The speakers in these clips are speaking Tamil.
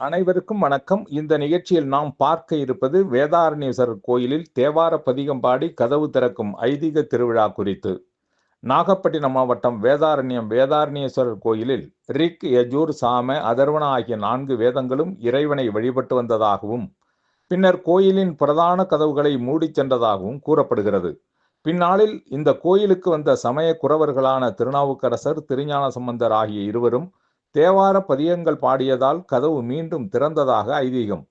அனைவருக்கும் வணக்கம். இந்த நிகழ்ச்சியில் நாம் பார்க்க இருப்பது வேதாரண்யேஸ்வரர் கோயிலில் தேவார பதிகம்பாடி கதவு திறக்கும் ஐதீக திருவிழா குறித்து. நாகப்பட்டினம் மாவட்டம் வேதாரண்யம் வேதாரண்யேஸ்வரர் கோயிலில் ரிக் யஜூர் சாம அதர்வன ஆகிய நான்கு வேதங்களும் இறைவனை வழிபட்டு வந்ததாகவும் பின்னர் கோயிலின் பிரதான கதவுகளை மூடிச் சென்றதாகவும் கூறப்படுகிறது. பின்னாளில் இந்த கோயிலுக்கு வந்த சமய குறவர்களான திருநாவுக்கரசர் திருஞான சம்பந்தர் ஆகிய இருவரும் தேவார பதியங்கள் பாடியதால் கதவு மீண்டும் திறந்ததாக ஐதீகம்.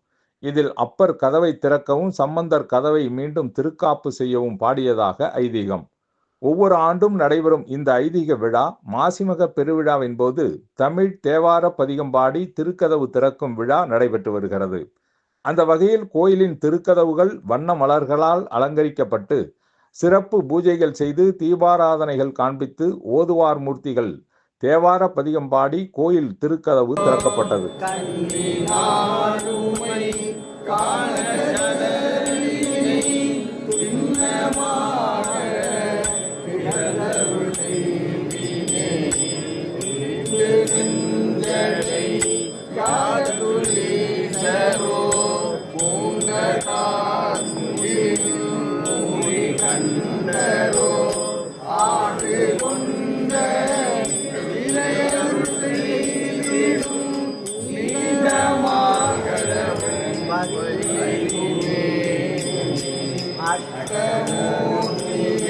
இதில் அப்பர் கதவை திறக்கவும் சம்பந்தர் கதவை மீண்டும் திருக்காப்பு செய்யவும் பாடியதாக ஐதீகம். ஒவ்வொரு ஆண்டும் நடைபெறும் இந்த ஐதீக விழா மாசிமக பெருவிழாவின் போது தமிழ் தேவார பதிகம் பாடி திருக்கதவு திறக்கும் விழா நடைபெற்று வருகிறது. அந்த வகையில் கோயிலின் திருக்கதவுகள் வண்ண மலர்களால் அலங்கரிக்கப்பட்டு சிறப்பு பூஜைகள் செய்து தீபாராதனைகள் காண்பித்து ஓதுவார் மூர்த்திகள் தேவார பதிகம் பாடி கோயில் திருக்கதவு திறக்கப்பட்டது. அட்டமூலிய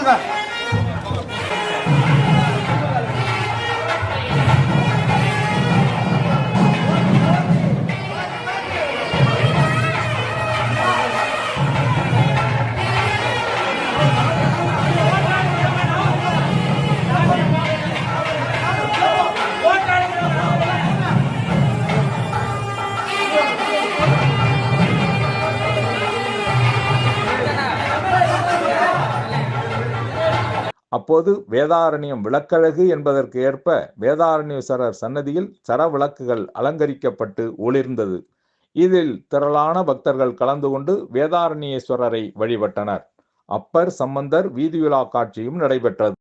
这个 அப்போது வேதாரண்யம் விளக்கழகு என்பதற்கு ஏற்ப வேதாரண்யேஸ்வரர் சன்னதியில் சர விளக்குகள் அலங்கரிக்கப்பட்டு ஒளிர்ந்தது. இதில் திரளான பக்தர்கள் கலந்து கொண்டு வேதாரண்யேஸ்வரரை வழிபட்டனர். அப்பர் சம்பந்தர் வீதியுலா காட்சியும் நடைபெற்றது.